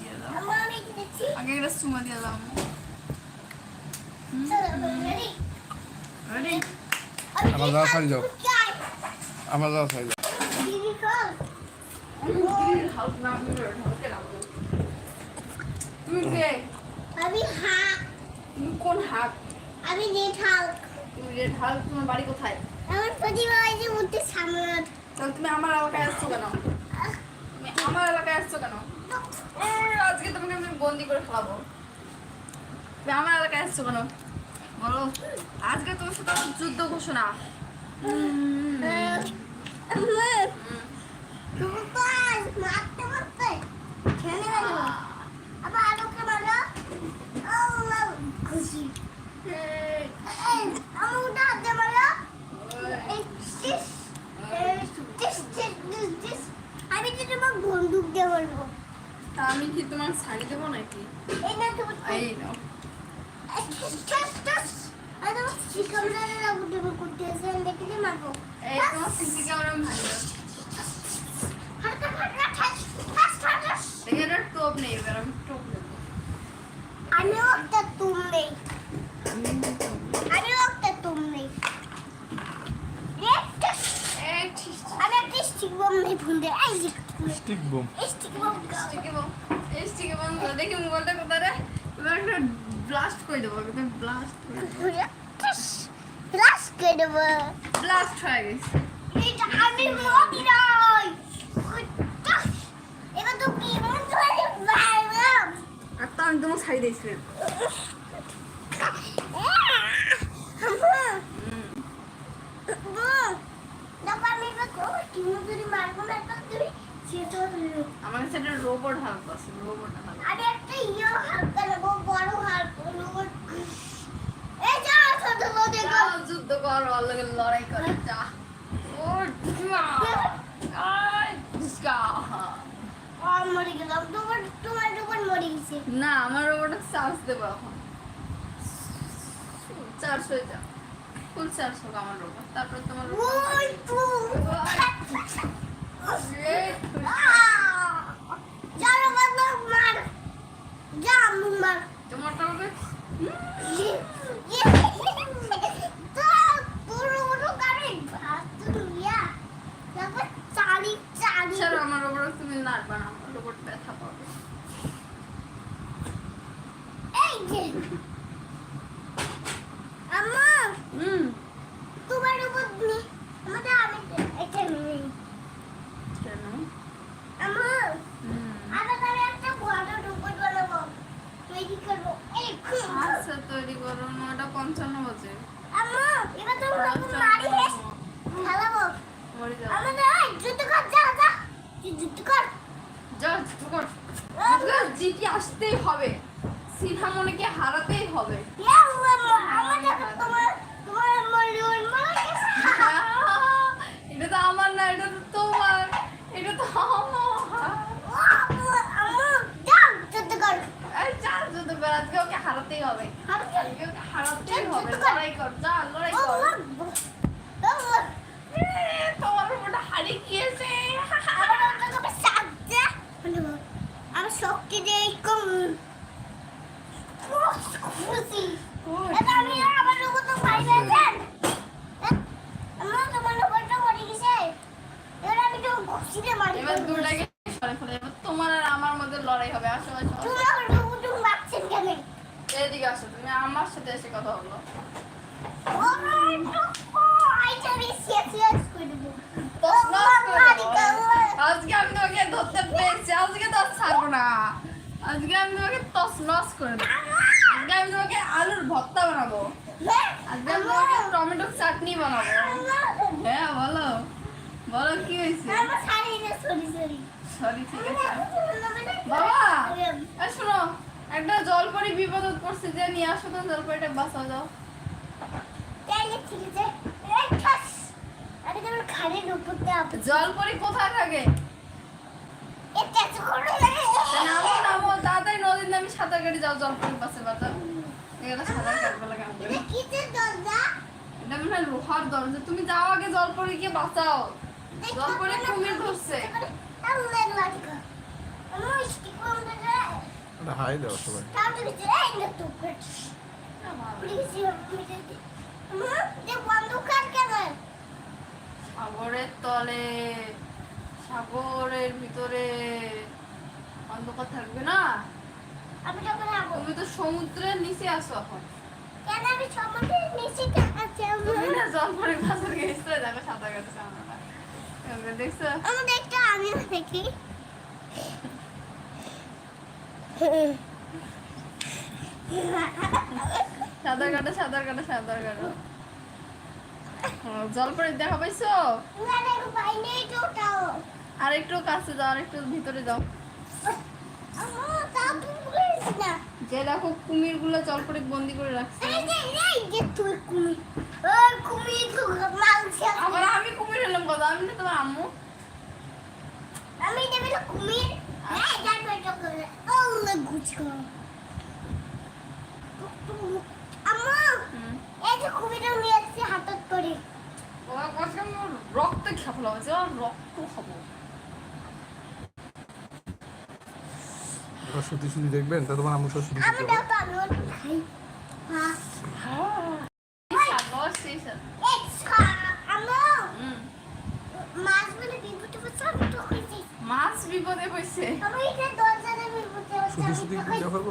দিয়ে দাও। আমি আগে একটা দিয়ে দাও। রেডি রেডি আমার যাও। আমার যাও। তুমি কোন হাত? আমি নেট হাক তুমি রেড হাল তোমার বাড়ি কোথায়? আমার প্রতিভা আছে মধ্যে সামনে তুমি আমার এলাকায় আসছো কেন? তুমি আমার এলাকায় আসছো কেন? আজকে তোমাকে আমি বন্দি করে তুমি আমার এলাকায় আসছো কেন? বলো। আজকে তোমার সাথে আমার যুদ্ধ ঘোষণা। আবার আলোকে মারো খুশি এই, আমার ওটা হাতে মারো আমি তো তোমার বন্দুক দিয়ে বলব তা আমি কি তোমার শাড়ি দেবো নাকি এই না তোমার এই নাও আমি তোমার শিকামদারে রাখব তুমি করতে এসে আমি দেখে দিয়ে মারবো এই তোমার সিসি ক্যামেরা আমি ভালো হালকা হালকা ঠাস নেই এবার আমি একটা তুম নেই আমিও একটা তুম নেই আমি একটা স্টিক বম নেই এই স্টিক বুম স্টিক বম স্টিকে বম এই বম দেখি মোবাইলটা কোথায় একটা ব্লাস্ট করে দেবো একদম ব্লাস্ট ক্লাস করে দেবো ব্লাস্ট হয়ে গেছে এটা আমি মরি নাই এবার তো কি মন ধরে বাইরাম আর তা আমি তোমার শাড়ি দিয়েছিলাম আমার কাছে একটা রোবট হাল্ক আছে রোবট হাল্ক আমি একটা ইয়ে হালকা নেব বড় হালকা নেব এই যা ছোট লোক যাও, যুদ্ধ কর ওর লগে লড়াই করে যা। ও না আমার রোবটে চার্জ দেবো এখন। চার্জ হয়ে যা ফুল চার্জ হোক আমার রোবট তারপর তোমার তোমার রোবট তো পুরো পুরো গাড়ি ভাত দিয়া তারপর চালি চালি ছাড়ো আমার রোবট তুমি নাড়বা না আমার রোবট ব্যথা পাবে এই যে আম্মা হুম তোমার উপর নি আমাদের আমি এটা নেই কেন আম্মা হুম আমরা তাহলে একটা বড় রোবট বানাবো তৈরি করব এই খুব আচ্ছা তৈরি করো নয়টা পঞ্চান্ন বাজে আম্মা এবার তো রোবট মারি হেস খেলাবো মরে যাও আমাদের এই যুদ্ধ কর যা যা তুই যুদ্ধ কর জিটি আসতেই হবে। হারাতেই হবে ইয়া আম্মা আমাদের তোমার তোমার মরুন মারা এটা তো আমার না এটা তো তোমার এটা তো আমার আম্মা আম্মা যাও যুদ্ধ কর এই চার যুদ্ধ কর আজকে ওকে হারাতেই হবে আজকে ওকে হারাতেই হবে লড়াই কর যা লড়াই কর এ, তোমার ওটা হারিয়ে গিয়েছে আমার শক্তি দিয়ে কম খুশি এটা আমি আবার রোবট ভাই গেছেন আমার তোমার রোবটটা মরে গেছে এবার আমি তো খুশিতে মারি এবার দুটাকে সরে ফেলে এবার তোমার আর আমার মধ্যে লড়াই হবে আসো আসো তুমি আমার রোবট মারছেন কেন এদিকে আসো তুমি আমার সাথে এসে কথা বলো ও আইটা আমি শেষ শেষ করে দেবো তছনছ করে দেবো। আজকে আমি তোমাকে ধরতে পেরেছি আজকে তো আর ছাড়বো না আজকে আমি তোমাকে তছনছ করে দেবো আজকে আমি তোমাকে আলুর ভর্তা বানাবো? আজকে তোমাকে টমেটো চাটনি বানাবো। হ্যাঁ বলো। বলো কি হয়েছে? সরি ঠিক আছে। বাবা শোনো একটা জলপরি বিপদ পড়ছে যে নিয়ে আসো তো জলপরিটা বাঁচাও যাও। জলপরি কোথায় থাকে? তাড়াতাড়ি নদীর নামে সাঁতার কেটে যাও জলপরি পাশে বাঁচাও লোহার দরজা। তুমি যাও আগে জলপরিকে বাঁচাও। জলপরি কুমির ধরছে। আল্লাহ লাগা আমার স্টিক বন্ধ এটা হাই দাও সবাই। তাও তো কিছু এই না তো প্লিজ যে বন্ধুকার কেন? সাগরের তলে সাগরের ভিতরে। অন্ধকার থাকবে না? আমি তুমি তো সমুদ্রের নিচে আসো এখন। কেন আমি সমুদ্রের নিচে আছে তুমি না জল পরে গেছো দেখো সাঁতার কাটছে আমরা দেখছ? আমি দেখতে আমিও দেখি। সাঁতার কাটো সাঁতার কাটো সাঁতার কাটো জল দেখা পাইছো? আর একটু কাছে যাও আর একটু ভিতরে যাও আমার তাও তুমি বলিস না যে দেখো কুমিরগুলো জল পরে বন্দি করে রাখছে। তুই আবার আমি কুমির হলাম কথা আমি না তোমার আম্মু। আমি দেবে তো কুমির। এই যাবে তো করে। মাছ বিপদে দেখবেন বিপদে তো পূজা করব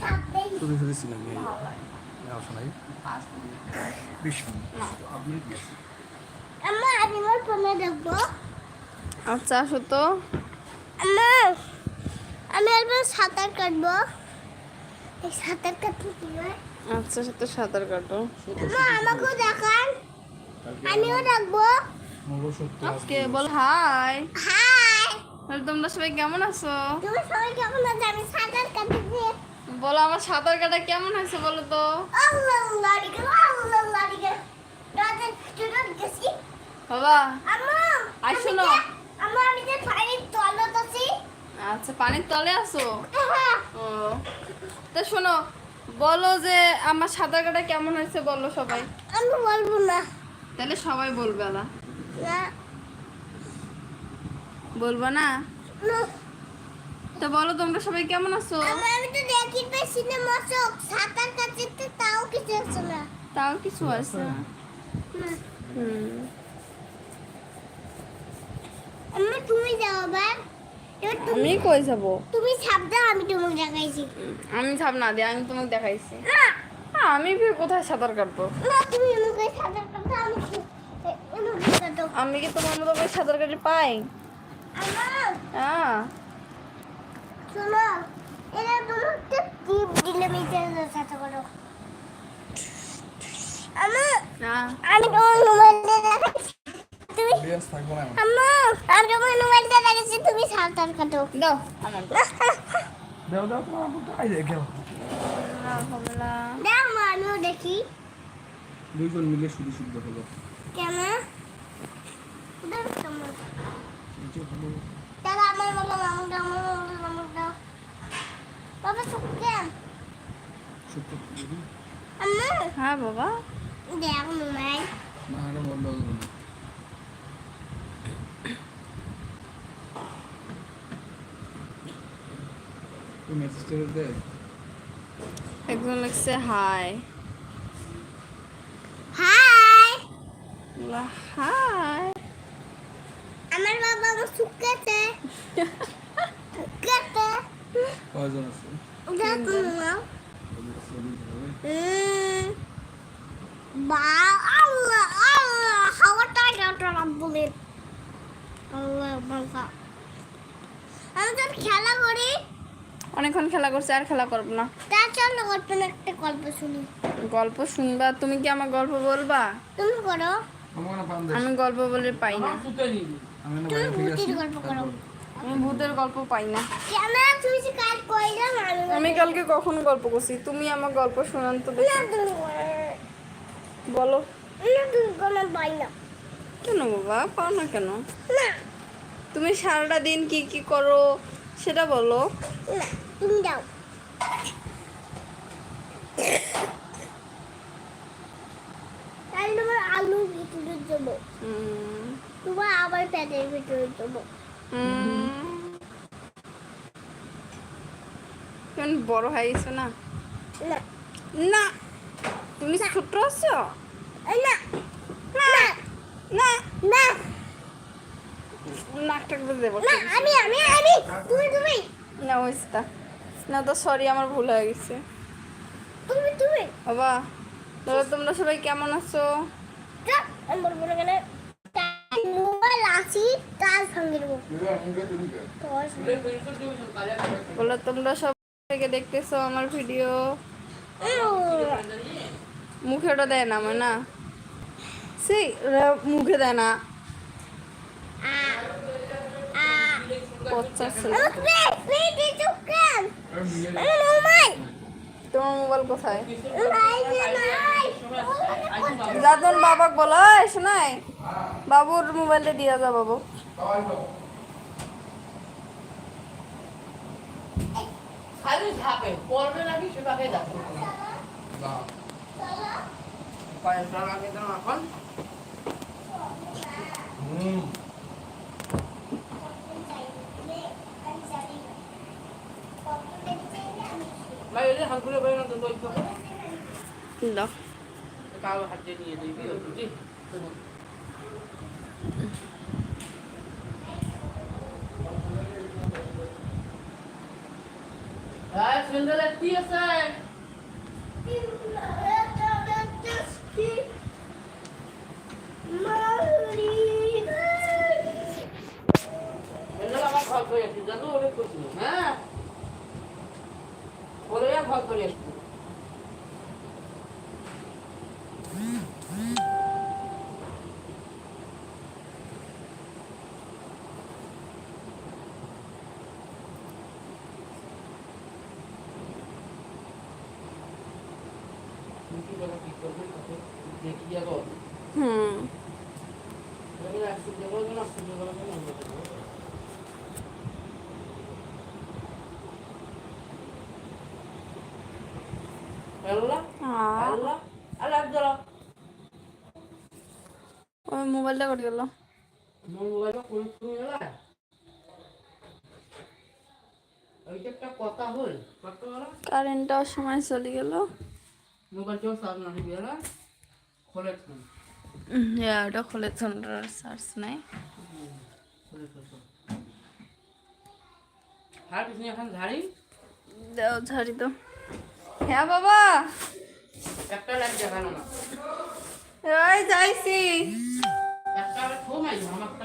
সাপ দেই সত্যি সত্যি সিনেমা নিয়ে ভালো লাগে যাও শোনাই পাঁচ মিনিট। বিশ আপনি আম্মা আমি মোর দেখব। আচ্ছা আসো তো। আম্মা। আমি একবার সাঁতার কাটবো এই সাঁতার কাটতে কি হয় আচ্ছা সাথে সাঁতার কাটো আম্মা আমাকেও দেখান আমিও রাখব আজকে বল হাই হাই তাহলে তোমরা সবাই কেমন আছো তুমি সবাই কেমন আছো আমি সাঁতার কাটতেছি বলো আমার সাঁতার কাটা কেমন হয়েছে বলো তো আল্লাহ আল্লাহ রিকে আল্লাহ আল্লাহ রিকে আচ্ছা পানির তলে আছো? হ্যাঁ, ও। তা শোনো বলো যে আমার সাঁতার কাটা কেমন হয়েছে বলো সবাই। আমি বলব না। তাহলে সবাই বলবে না। বলব না? না। তো বলো তোমরা সবাই কেমন আছো? আমি তো দেখি পেছি না মশক সাঁতার কাটতে তাও কিছু আছে না। তাও কিছু আছে? না। হুম। আম্মা তুমি যাও তুমি আমি কই যাব? তুমি ছাপ দাও আমি তোমাকে দেখাইছি। আমি ছাপ না দিয়ে আমি তোমাকে দেখাইছি। না। হ্যাঁ, আমি ফির কোথায় সাঁতার কাটবো? না তুমি আমাকে সাঁতার কাটতে আমি আমি কি তোমার মতো করে সাঁতার কাটি পাই? আম্মা হ্যাঁ শোনো এরা তোমাকে টিপ দিলে মিটার সাথে করো আম্মা আমি তোমার মোবাইলটা দেখাচ্ছি তুমি আমি তোমার মোবাইলটা সাঁতার কাটো। দাও। আমার দাও দাও তোমার আম্মু তাই দেখো দাও মা আমিও দেখি। দুইজন মিলে শুধু শুদ্ধ হলো। হলো তাহলে আমার বলো মামু দাও বলো মামু দাও। বাবা সত্য যদি আম্মা? হ্যাঁ বাবা। দেখ মোবাইল না আরে মেসেজ করে দে একজন লিখছে হাই হাই হাই আমার বাবা আমার সুকেছে সুকেছে কয়জন আছে? বা আল্লাহ আল্লাহ হাওয়াটা আল্লাহ বাবা। আমি তো খেলা করি। অনেকক্ষণ খেলা করছে আর খেলা করব না। তার জন্য গল্পের একটা গল্প শুনি। গল্প শুনবা? তুমি কি আমার গল্প বলবা? তুমি করো। আমি গল্প বলে পাই না। তুমি ভূতের গল্প করো। আমি ভূতের গল্প পাই না। কেন? তুমি যে কাজ কইলাম আমি আমি কালকে কখন গল্প করছি? তুমি আমার গল্প শোনান তো না তুমি বলো। না তুমি কোনো পাই না। কেন বাবা? পাও না কেন? না। তুমি সারাটা দিন কি কি করো? সেটা বলো। না তুমি দাও। তাহলে তোমার ভিতরে দেবো তোমার আবার প্যাটের ভিতরে দেবো উম, কেমন বড় হয়ে গেছো না? না। তুমি ছোট আছো? না। না। না। না। নাকটা দেবো না আমি আমি আমি তুমি তুমি। না তো সরি আমার ভুল হয়ে গেছে। তুমি তুমি। বাবা দাদা তোমরা সবাই কেমন আছো। বলো তোমরা সব থেকে দেখতেছো আমার ভিডিও? মুখে ওটা দেয় না আমার না সেই মুখে দেয় না। মোবাইল। কোথায়? বাবাক বাবুর মোবাইলে দিয়া যা বাবু। এখন ওই যে হাঁকুড়ে বেরো না তো দই তো দাও কাউ হাতে নিয়ে দিবি ওই বুঝি হ্যাঁ সুন্দর কি আছে সুন্দর আমার ঘর করে একটু জানো ওরে করছিল হ্যাঁ? করে একটু দেখি যাব হুম আল্লাহ আহ, আল্লাহ আল্লাহ আল্লাহ ওই মোবাইলটা করে গেল কারেন্টটাও সময় চলে গেল। হ্যাঁ ওটা খুলে সার্চ নাই। এখন ঝাড়ি দাও ঝাড়ি হ্যাঁ বাবা। একটা লাইট দেখানো না। ওই যাইছি। একটা কমাই আমারটা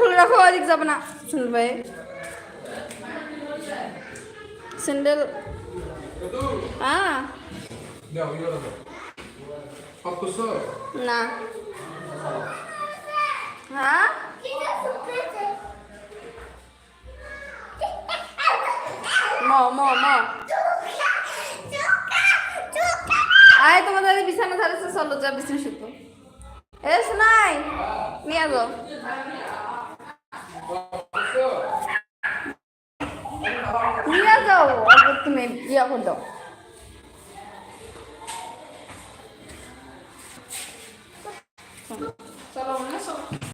খুলে রাখো ওদিক যাবে না। স্যান্ডেল ভাই। স্যান্ডেল। হ্যাঁ। না। হ্যাঁ? ম ম ম। আয় তোমাদের বিছানা ধারেছে চলো, যা বিছানা শুতো। এ শোনাই নিয়ে যাও নিয়ে যাও তুমি ইয়া করে দাও।